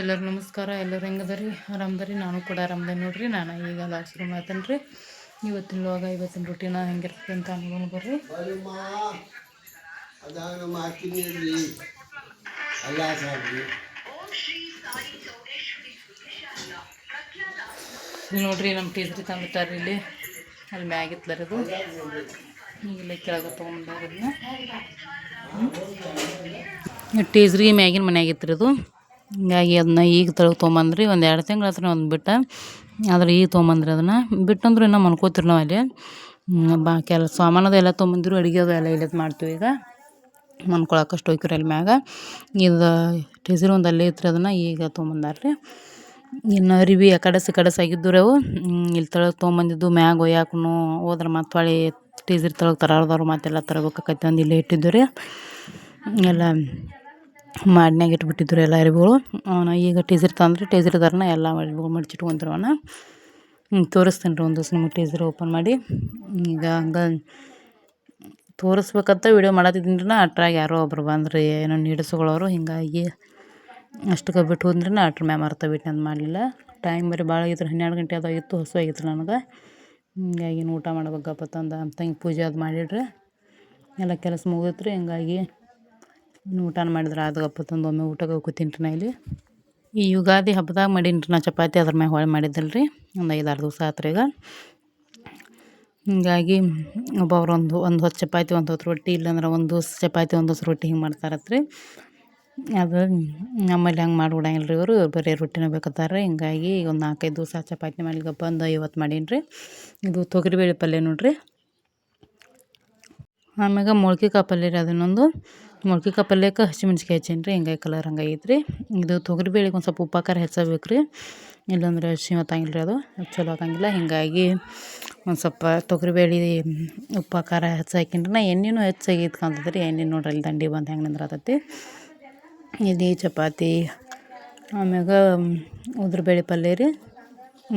ಎಲ್ಲರೂ ನಮಸ್ಕಾರ, ಎಲ್ಲರೂ ಹೆಂಗದರಿ? ಆರಾಮದರಿ? ನಾನು ಕೂಡ ಆರಾಮದೆ ನೋಡ್ರಿ. ನಾನು ಈಗ ಲಾಸ್ಟ್ ರೂಮ್ ರೀ ಇವತ್ತಿನ ಲೋಗ ಇವತ್ತಿನ ರೂಟೀನ ಹೆಂಗಿರ್ತದೆ ಅಂತ ಅನ್ಕೊಂಡು ಬರ್ರಿ. ನೋಡ್ರಿ, ನಮ್ಮ ಟೀಚರ್ ತಂಬಿಟ್ಟಾರ ಇಲ್ಲಿ. ಅಲ್ಲಿ ಮ್ಯಾಗಿತ್ತಲರದು ಈಗ ಇಲ್ಲೇ ಕೆಳಗೆ ತೊಗೊಂಬಂದಾರ ಇದನ್ನ ಟೀಸ್ರಿ ಮ್ಯಾಗಿನ ರೀ ಅದು. ಹಿಂಗಾಗಿ ಅದನ್ನ ಈಗ ತೊಗೊಂಬಂದ್ರಿ, ಒಂದು ಎರಡು ತಿಂಗಳು ಹತ್ರ ಒಂದು ಬಿಟ್ಟ. ಆದ್ರೆ ಈಗ ತೊಗೊಂಬಂದ್ರಿ ಅದನ್ನು. ಬಿಟ್ಟಂದ್ರೆ ಇನ್ನೂ ಮನ್ಕೋತೀರಿ ನಾವು ಅಲ್ಲಿ ಬಾ ಕೆಲ, ಸಾಮಾನದ ಎಲ್ಲ ತೊಗೊಂಬಂದಿರು, ಅಡುಗೆ ಅದು ಎಲ್ಲ ಇಲ್ಲದ ಮಾಡ್ತೀವಿ ಈಗ. ಮನ್ಕೊಳಕಷ್ಟು ಹೋಗ್ತೀರಿ ಅಲ್ಲಿ ಮ್ಯಾಗ. ಇದು ಟೀಸರ್ ಒಂದು ಅಲ್ಲೇ ಇತ್ತು ಅದನ್ನು, ಈಗ ತೊಗೊಂಬಂದಾರ್ರಿ. ಇನ್ನು ಅರಿವಿ ಆ ಕಡೆ ಸಿ ಸಾಗಿದ್ದು ರೀ ಅವು ಇಲ್ಲಿ ತೊಳಗೆ ತೊಗೊಂಬಂದಿದ್ದು ಮ್ಯಾಗ ಒಯ್ಯಾಕೂ ಹೋದ್ರೆ ಮತ್ತೆ ಹೊಳಿ ಟೀಸರ್ ತೊಳಗೆ ತರಾರ್ದವ್ರು ಮತ್ತೆಲ್ಲ ತರಬೇಕಾಕೈತೆ ಒಂದು ಇಲ್ಲೇ ಇಟ್ಟಿದ್ದು ರೀ ಎಲ್ಲ ಮಾಡ್ನ್ಯಾಗ ಇಟ್ಬಿಟ್ಟಿದ್ರು ಎಲ್ಲ ಅವನ ಈಗ ಟೀಸರ್ ತಂದ್ರೆ ಟೀಸರ್ ಥರನ ಎಲ್ಲ ಅರಿವುಗಳು ಮಡ್ಚಿಟ್ಕೊಂಡ್ರು ಅವನ ತೋರಿಸ್ತೀನಿ ರೀ ಒಂದು ದಿವಸ ನಿಮಗೆ ಟೀಸರ್ ಓಪನ್ ಮಾಡಿ. ಈಗ ಹಂಗೆ ತೋರಿಸ್ಬೇಕಂತ ವಿಡಿಯೋ ಮಾಡತ್ತಿದ್ದೀನಿ ರೀ ಅಟ್ರಾಗ ಯಾರೋ ಒಬ್ರು ಬಂದ್ರಿ, ಏನೋ ನೀಡಿಸ್ಕೊಳ್ಳೋರು ಹಿಂಗಾಗಿ ಅಷ್ಟಕ್ಕೆ ಬಿಟ್ಟು ಹೋದ್ರಿ ಅಟ್ರ ಮ್ಯಾಮ್ ಅರ್ಥ ಬಿಟ್ಟು ಅಂತ ಮಾಡಲಿಲ್ಲ. ಟೈಮ್ ಬರೀ ಭಾಳ ಆಗಿತ್ತು ಹನ್ನೆರಡು ಗಂಟೆ ಅದಾಗಿತ್ತು ಹಸು ಆಗಿತ್ತು ನನಗೆ. ಹಿಂಗಾಗಿ ಊಟ ಮಾಡ್ಬೇಕಪ್ಪ ತಂದ. ಅಂತ ಹಿಂಗೆ ಪೂಜೆ ಅದು ಮಾಡಿಡ್ರಿ. ಎಲ್ಲ ಕೆಲಸ ಮುಗಿದ್ರಿ ಹಿಂಗಾಗಿ ಊಟ ಮಾಡಿದ್ರೆ ಅದು ಹಬ್ಬ ತಂದು ಒಮ್ಮೆ ಊಟಕ್ಕೆ ಕೂತೀನಿ ನಾ ಇಲ್ಲಿ. ಈ ಯುಗಾದಿ ಹಬ್ಬದಾಗ ಮಾಡೀನಿ ನಾ ಚಪಾತಿ, ಅದ್ರ ಮ್ಯಾಗ ಹೊಳೆ ಮಾಡಿದ್ದಲ್ಲ ರೀ ಒಂದು ಐದಾರು ದಿವಸ ಆತ್ರಿ ಈಗ. ಹಿಂಗಾಗಿ ಒಬ್ಬೊಬ್ರು ಒಂದು ಒಂದು ಹೊತ್ತು ಚಪಾತಿ, ಒಂದು ಹೊತ್ತು ರೊಟ್ಟಿ, ಇಲ್ಲಾಂದ್ರೆ ಒಂದು ದಿವ್ಸ ಚಪಾತಿ, ಒಂದು ದಿವ್ಸ ರೊಟ್ಟಿ ಹಿಂಗೆ ಮಾಡ್ತಾರತ್ರಿ. ಅದು ನಮ್ಮಲ್ಲಿ ಹಂಗೆ ಮಾಡ್ಬಿಡಂಗಿಲ್ಲ ರೀ ಇವರು ಬರೀ ರೊಟ್ಟಿನ ಬೇಕತ್ತಾರೆ ಹಿಂಗಾಗಿ ಒಂದು ನಾಲ್ಕೈದು ದಿವಸ ಚಪಾತಿ ಮಾಡ್ಲಿಕ್ಕಪ್ಪ ಬಂದು ಐವತ್ತು ಮಾಡೀನಿ ರೀ ಇದು ತೊಗರಿಬೇಳೆ ಪಲ್ಯ ನೋಡ್ರಿ. ಆಮ್ಯಾಗ ಮೊಳ್ಕೆ ಪಲ್ಯ ರೀ ಅದನ್ನೊಂದು ಮೊಳ್ಕೆ ಪಲ್ಯಕ್ಕೆ ಹಸಿಮೆಣ್ಸಿಕಾಯಿ ಹಚ್ಚೀನಿ ರೀ, ಹಿಂಗಾಗಿ ಕಲರ್ ಹಂಗೈತೆ ರೀ ಇದು ತೊಗರಿಬೇಳೆಗೆ ಒಂದು ಸ್ವಲ್ಪ ಉಪ್ಪಾಕಾರ ಹೆಚ್ಚಬೇಕು ರೀ. ಇಲ್ಲಾಂದ್ರೆ ಹಸಿ ಹೊತ್ತಂಗಿಲ್ಲ ರೀ ಅದು ಚಲೋ ಆಗಂಗಿಲ್ಲ ಹಿಂಗಾಗಿ ಒಂದು ಸ್ವಲ್ಪ ತೊಗರಿಬೇಳೆ ಉಪ್ಪು ಖಾರ ಹೆಚ್ಚಾಕಿನ್ರಿ ನಾ ಎಣ್ಣೆನೂ ಹೆಚ್ಚಾಗಿ ಇದ್ಕೊಂತದ ರೀ ಎಣ್ಣೆ ನೋಡ್ರಿ, ಅಲ್ಲಿ ದಂಡಿ ಬಂದು ಹೆಂಗೆ ನಿಂದ್ರತೈತಿ. ಇದು ಚಪಾತಿ, ಆಮ್ಯಾಗ ಉದ್ರಬೇಳೆ ಪಲ್ಯ ರೀ,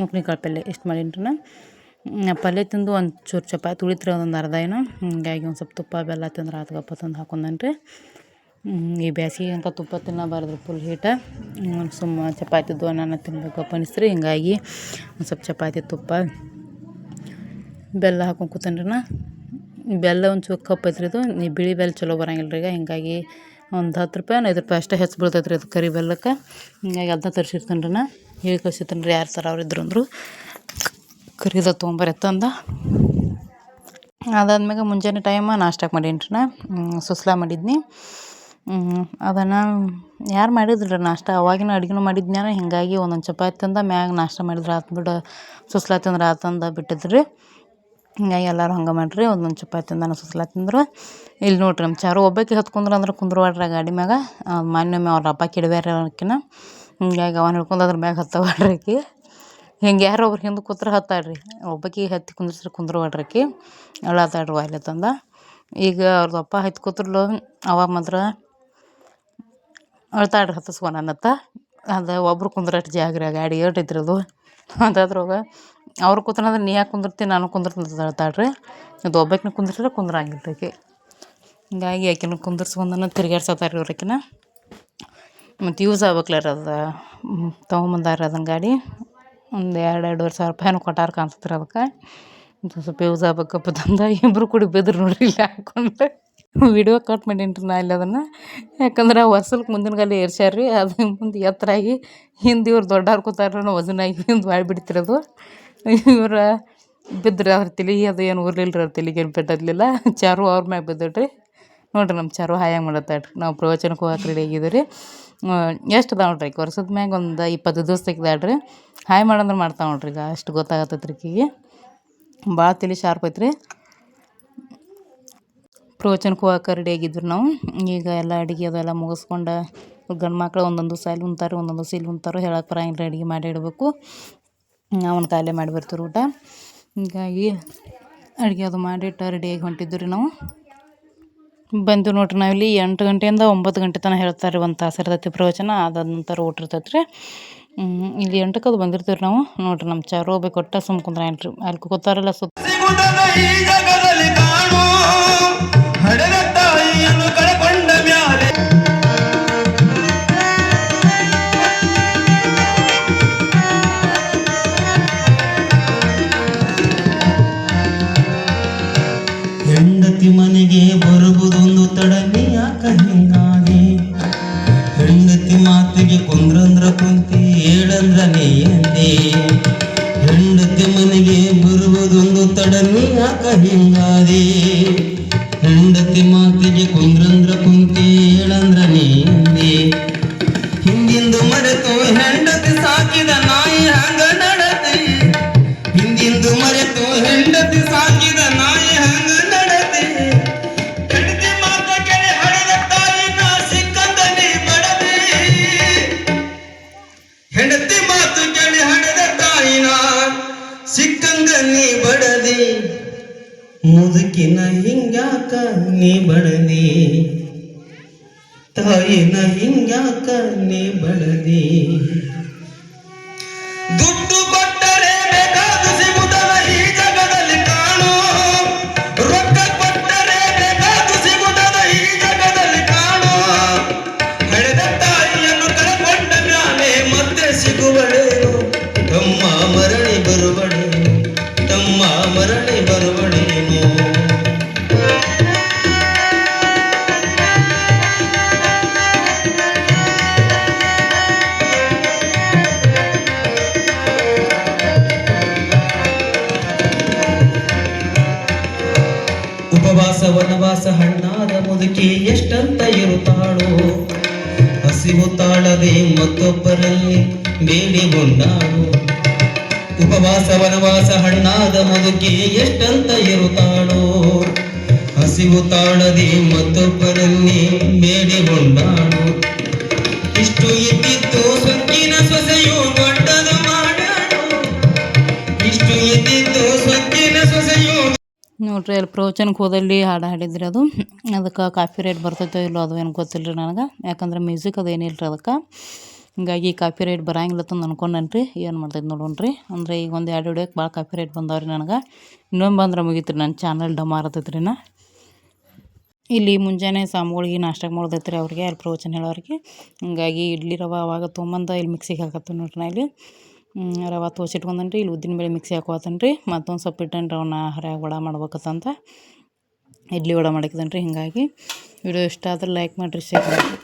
ಮುಕ್ನಿಕಾಳು ಪಲ್ಯ ಇಷ್ಟು ಮಾಡೀನಿ ರೀ ನಾ. ಪಲ್ಯ ತಿಂದು ಒಂದು ಚಪಾತಿ ಉಳಿತ್ರಿ ಒಂದೊಂದು ಅರ್ಧ ಏನೋ. ಹಿಂಗಾಗಿ ಒಂದು ಸ್ವಲ್ಪ ತುಪ್ಪ ಬೆಲ್ಲ ತಿಂದ್ರೆ ಆತ್ಗಪ್ಪ ತಂದು ಹಾಕೊಂಡೇನಿ ರೀ ಈ ಬ್ಯಾಸಿಗೆ ಅಂತ ತುಪ್ಪ ತಿನ್ನಬಾರ್ದು ಫುಲ್ ಹೀಟ ಸುಮ್ಮ ಚಪಾತಿದ್ದು ಅನ್ನ ತಿನ್ಬೇಕಪ್ಪ ಅನಿಸ್ತ್ರಿ ಹಿಂಗಾಗಿ ಒಂದು ಸ್ವಲ್ಪ ಚಪಾತಿ, ತುಪ್ಪ, ಬೆಲ್ಲ ಹಾಕೊಂಡು ಕೂತೇನೆ ನಾ ಬೆಲ್ಲ ಒಂದು ಚೂರು ಕಪ್ ಐತ್ರಿ ಇದು. ಈ ಬಿಳಿ ಬೆಲ್ಲ ಚಲೋ ಬರಂಗಿಲ್ಲ ರೀ ಈಗ. ಹಿಂಗಾಗಿ ಒಂದು ಹತ್ತು ರೂಪಾಯಿ ಐದು ರೂಪಾಯಿ ಅಷ್ಟೇ ಹೆಚ್ಚು ಬೀಳ್ತೈತೆ ರೀ ಅದು ಕರಿ ಬೆಲ್ಲಕ್ಕೆ. ಹಿಂಗಾಗಿ ಅದನ್ನ ತರಿಸಿರ್ತೇನೆ ರೀ ನಾ ಹೇಳಿ ಕಳ್ಸಿರ್ತೇನೆ ರೀ ಯಾರು ತರೋರು ಇದ್ರು ಅಂದರು. ಕರಿದ ತೊಗೊಂಬರ ತಂದ. ಅದಾದ್ಮ್ಯಾಗ ಮುಂಜಾನೆ ಟೈಮ ನಾಷ್ಟಕ್ಕೆ ಮಾಡೀನಿ ನಾ. ಸುಸ್ಲಾ ಮಾಡಿದ್ನಿ. ಅದನ್ನು ಯಾರು ಮಾಡಿದ್ರಿ ನಾಷ್ಟ? ಅವಾಗಿನ ಅಡುಗೆನೂ ಮಾಡಿದ್ನ್ಯಾನ? ಹಿಂಗಾಗಿ ಒಂದೊಂದು ಚಪಾತಿ ತಂದ, ಮ್ಯಾಗ ನಾಷ್ಟ ಮಾಡಿದ್ರೆ ಆತು ಬಿಡು. ಸುಸ್ಲಾ ತಿಂದ್ರೆ ಆತಂದ ಬಿಟ್ಟಿದ್ರಿ. ಹಿಂಗಾಗಿ ಎಲ್ಲರೂ ಹಂಗೆ ಮಾಡಿರಿ, ಒಂದೊಂದು ಚಪಾತಿ ತಂದಾನ ಸುಸ್ಲಾ ತಿಂದ್ರು. ಇಲ್ಲಿ ನೋಡ್ರಿ ನಮ್ಮ ಚಾರು ಒಬ್ಬಕ್ಕೆ ಹತ್ಕೊಂಡ್ರೆ ಅಂದ್ರೆ ಕುಂದ್ರವಾಡ್ರ ಗಾಡಿ ಮ್ಯಾಗ. ಮಾನ್ಯೊಮ್ಮೆ ಅವ್ರ ಹಬ್ಬ ಕಿಡ್ಬ್ಯಾರ ಆಕಿನ ಹಿಂಗಾಗಿ ಅವನು ಹಿಡ್ಕೊಂಡು ಅದ್ರ ಮ್ಯಾಗ ಹತ್ತವಾಡ್ರಿ ಆಕಿ. ಹಿಂಗೆ ಯಾರೋ ಒಬ್ರು ಹಿಂದೆ ಕೂತ್ರೆ ಹತ್ತಾಡ್ರಿ ಒಬ್ಬಾಕಿ ಹತ್ತಿ ಕುಂದ್ರಿಸ್ರಿ ಕುಂದ್ರವಾಡ್ರಿ ಆಕಿ. ಅಳತಾಡ್ರಿ ವಾಯ್ಲೆ ತಂದ. ಈಗ ಅವ್ರದ್ದು ಅಪ್ಪ ಹತ್ತಿ ಕೂತ್ರಲು ಅವಾಗ ಮಾತ್ರ ಅಳ್ತಾಡ್ರಿ ಹತ್ತಿಸ್ಕೊನತ್ತ ಅದು ಒಬ್ರು ಕುಂದ್ರಷ್ಟು ಜಾಗ್ರಿ ಗಾಡಿ ಏಟ್ ಐತ್ರಿ ಅದು ಅದಾದ್ರೊಳಗೆ ಅವ್ರು ಕೂತ್ರಂದ್ರೆ ನೀ ಯಾಕೆ ಕುಂದಿರ್ತೀನಿ ನಾನು ಕುಂದಿರ್ತೀನಿ ಅಂತ ಹೇಳ್ತಾಳ್ರಿ ಇದು ಒಬ್ಬಾಕಿನ ಕುಂದಿರ್ಸಿದ್ರೆ ಆಕಿ. ಹಿಂಗಾಗಿ ಆಕಿನ ಕುಂದಿರ್ಸ್ಕೊಂಡನ ತಿರ್ಗಾಡ್ಸತ್ತಾರ ರೀ ಆಕಿನ. ಮತ್ತು ಯೂಸ್ ಆಗ್ಬೇಕಲ್ಲ ಅದು ತೊಗೊಂಬಂದಾರ ಅದನ್ನ ಗಾಡಿ. ಒಂದು ಎರಡು ಎರಡುವರೆ ಸಾವಿರ ರೂಪಾಯಿನೂ ಕೊಟ್ಟಾರ ಕಾಣ್ತತ್ರಿ ಅದಕ್ಕೆ. ಸ್ವಲ್ಪ ಯೂಸ್ ಆಗ್ಬೇಕಪ್ಪ ತಂದ. ಇಬ್ಬರು ಕೂಡಿ ಬಿದ್ರು ನೋಡ್ರಿ ಇಲ್ಲಿ ಹಾಕೊಂಡು ವಿಡಿಯೋ ಕಟ್ ಮಾಡೀನಿ ರೀ ನಾ ಇಲ್ಲಿ ಅದನ್ನು. ಯಾಕಂದ್ರೆ ವರ್ಷಕ್ಕೆ ಮುಂದಿನ ಗಾಲಿ ಏರ್ಸ್ಯಾರ ರೀ, ಅದು ಮುಂದೆ ಎತ್ತರಾಗಿ ಹಿಂದೆ ಇವ್ರು ದೊಡ್ಡವ್ರು ಕೂತಾರ ವಜನಾಗಿ ಹಿಂದೆ ಬಾಳ್ಬಿಡ್ತಿರೋದು ಇವ್ರು ಬಿದ್ದರೆ ಅವ್ರ ತಲೆಗೆ ಅದು ಏನು ಉರ್ಲಿಲ್ಲ ರೀ ಅವ್ರ ತಲೆಗೆ ಏನು ಚಾರು ಅವ್ರ ಮ್ಯಾಗ ಬಿದ್ದಡ್ರಿ ನೋಡ್ರಿ ನಮ್ಮ ಚಾರು ಹಾಯಂಗೆ ಮಾಡತ್ತಾಡ್ರಿ ನಾವು ಪ್ರವಚನಕ್ಕೆ ಹೋಗಕ್ಕೆ ರೆಡಿ ಆಗಿದ್ದೀವಿ ರೀ ಎಷ್ಟು ಅದಾವ ನೋಡ್ರಿ ವರ್ಷದ ಮ್ಯಾಗ ಒಂದು ಇಪ್ಪತ್ತು ದಿವಸ ತೆಗ್ದಾಡ್ರಿ ಹಾಯ್ ಮಾಡಂದ್ರೆ ಮಾಡ್ತಾವೆ ನೋಡ್ರಿ ಈಗ. ಅಷ್ಟು ಗೊತ್ತಾಗತ್ತೈತೆ ರೀ ಆಕಿಗೆ ಭಾಳ ತಲೆ ಶಾರ್ಪ್ ಐತ್ರಿ. ಪ್ರವಚನಕ್ಕೆ ಹೋಗಕ್ಕೆ ರೆಡಿ ಆಗಿದ್ರು ನಾವು. ಈಗ ಎಲ್ಲ ಅಡುಗೆ ಅದೆಲ್ಲ ಮುಗಿಸ್ಕೊಂಡು ಗಂಡು ಮಕ್ಳು ಒಂದೊಂದು ದಿವಸ ಅಲ್ಲಿ ಉಣ್ತಾರೆ, ಒಂದೊಂದು ದಿವಸ ಇಲ್ಲಿ ಹೇಳಕ್ಕೆ ಬರಂಗಿಲ್ಲ ಅಡುಗೆ ಮಾಡಿ ಇಡಬೇಕು. ಅವನ ಕಾಲೇ ಮಾಡಿ ಬರ್ತೀವಿ ಊಟ. ಹೀಗಾಗಿ ಅಡುಗೆ ಅದು ಮಾಡಿಟ್ಟು ರೆಡಿಯಾಗಿ ಹೊಂಟಿದ್ದು ರೀ ನಾವು. ಬಂದು ನೋಡ್ರಿ ನಾವಿಲ್ಲಿ ಎಂಟು ಗಂಟೆಯಿಂದ ಒಂಬತ್ತು ಗಂಟೆ ತನಕ ಹೇಳ್ತಾರೆ ರೀ ಒಂದು ತಾಸು ಇರ್ತೈತಿ ಪ್ರವಚನ, ಅದಾದ ನಂತರ ಊಟ ಇರ್ತೈತೆ ರೀ ಇಲ್ಲಿ ಎಂಟಕ್ಕೆ ಅದು ಬಂದಿರ್ತೀವಿ ನಾವು. ನೋಡ್ರಿ ನಮ್ಮ ಚಾರು ಹೋಗ್ಬೇಕು ಕೊಟ್ಟ ಸುಮ್ ಕುಂದ್ರ ಏನ್ರಿ. ಅಲ್ಲಿ ಕೂತಾರಲ್ಲ ಸುತ್ತ ಹಿಂದಿಂದು ಮರೆತು ಹೆಂಡತಿ ಸಾಕಿದ ನಾಯಿ ಹಂಗ ನಡತಿ ಹೆಂಡತಿ ಮಾತ ಕೆರೆ ಹಡೆದ ತಾಯಿ ನಾ ಸಿಕ್ಕಂದಲ್ಲಿ ಬಡದಿ ಹೆಂಡತಿ ಮಾತು ಕೇಳಿ ಹಡೆದ ಸಿಕ್ಕಂಗ ನೀ ಬಡದಿ. ಮುದುಕಿನ ಹಿಂಗ್ಯಾಕ ನೀ ಬಡದಿ. ತಾಯಿನ ಹಿಂಗ್ಯಾಕ ನೀ ಬಡದಿ. ಉಪವಾಸ ವನವಾಸ ಹಣ್ಣಾದ ಮುದುಕಿ ಎಷ್ಟಂತ ಇರುತ್ತಾಳೋ? ಹಸಿವು ತಾಳದೆ ಮತ್ತೊಬ್ಬರಲ್ಲಿ ಬೇಡಿಗೊಂಡಾಳು ಉಪವಾಸ, ವನವಾಸ ಹಣ್ಣಾದ ಮುದುಕಿ ಎಷ್ಟಂತ ಇರುತ್ತಾಳೋ. ಹಸಿವು ತಾಳದೆ ಮತ್ತೊಬ್ಬರಲ್ಲಿ ಬೇಡಿಗೊಂಡಾಳು ಇಷ್ಟು ಇದ್ದಿತ್ತು ಸೊಕ್ಕಿನ ಸೊಸೆಯು ದೊಡ್ಡದು ಮಾಡಾಳು. ಇಷ್ಟು ಇದ್ದಿತ್ತು ಸೊಕ್ಕಿನ ಸೊಸೆಯು ನೋಡ್ರಿ, ಅಲ್ಲಿ ಪ್ರವಚನಕ್ಕೆ ಹೋದಲ್ಲಿ ಹಾಡು ಹಾಡಿದ್ರಿ ಅದು. ಅದಕ್ಕೆ ಕಾಫಿ ರೇಟ್ ಬರ್ತೈತೋ ಇಲ್ಲೋ ಅದು ಏನು ಗೊತ್ತಿಲ್ಲ ರೀ ನನಗೆ. ಯಾಕಂದ್ರೆ ಮ್ಯೂಸಿಕ್ ಅದು ಏನಿಲ್ಲ ರೀ ಅದಕ್ಕೆ. ಹಿಂಗಾಗಿ ಕಾಫಿ ರೇಟ್ ಬರಂಗಿಲ್ಲ ಅಂತ ಅನ್ಕೊಂಡೇನಿ ರೀ ಏನು ಮಾಡ್ತೈತೆ ನೋಡೋಣ ರೀ ಅಂದರೆ ಈಗ ಒಂದು ಎರಡು ವಿಡಿಯೋಕ್ಕೆ ಭಾಳ ಕಾಫಿ ರೇಟ್ ಬಂದವ್ರಿ ನನಗೆ. ಇನ್ನೊಮ್ಮೆ ಬಂದ್ರೆ ಮುಗೀತು ರೀ ನನ್ನ ಚಾನಲ್ ಆತೈತೆ ರೀ ನಾ. ಇಲ್ಲಿ ಮುಂಜಾನೆ ಸಾಮಗಳಿಗೆ ನಾಷ್ಟಕ್ಕೆ ಮಾಡೋದೈತೆ ರೀ ಅವ್ರಿಗೆ ಅಲ್ಲಿ ಪ್ರವಚನ ಹೇಳೋರಿಗೆ. ಹಿಂಗಾಗಿ ಇಡ್ಲಿ ರವೆ ಅವಾಗ ತೊಗೊಂಬಂದು ಇಲ್ಲಿ ಮಿಕ್ಸಿಗೆ ಹಾಕತ್ತೀನಿ ನೋಡ್ರಿ ನಾ ಇಲ್ಲಿ. ರವ ತೋಸಿಟ್ಕೊಂಡೇನಿ ರೀ ಇಲ್ಲಿ ಉದ್ದಿನ ಬೇಳೆ ಮಿಕ್ಸಿ ಹಾಕೋತೇನೆ ರೀ ಮತ್ತೊಂದು ಸ್ವಲ್ಪ ಇಟ್ಟೇನಿ ರೀ ಅವನ್ನ ಹರ್ಯಾಗ ವಡ ಮಾಡ್ಬೇಕತ್ತಂತ. ಇಡ್ಲಿ ವಡ ಮಾಡಾಕಿದ್ದೇನೆ ರೀ ಹಿಂಗಾಗಿ. ವಿಡಿಯೋ ಇಷ್ಟ ಆದ್ರೆ ಲೈಕ್ ಮಾಡಿರಿ ಶೇರ್ ಮಾಡಿರಿ.